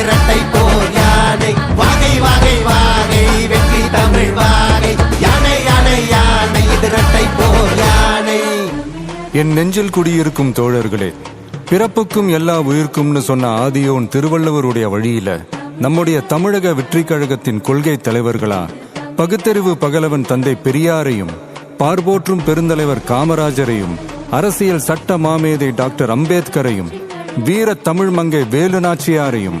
இது இரட்டை போர் யானை. வாகை வாகை வாகை வெற்றி தமிழ் வாகை. யானை யானை யானை இது இரட்டை போர் யானை. என் நெஞ்சில் குடியிருக்கும் தோழர்களே பிறப்புக்கும் எல்லா உயிர்க்கும்னு சொன்ன ஆதியோன் திருவள்ளுவருடைய வழியில நம்முடைய தமிழக வெற்றி கழகத்தின் கொள்கை தலைவர்களா பகுத்தறிவு பகலவன் தந்தை பெரியாரையும் பார்போற்றும் பெருந்தலைவர் காமராஜரையும் அரசியல் சட்ட மாமேதை டாக்டர் அம்பேத்கரையும் வீர தமிழ் மங்கை வேலுநாச்சியாரையும்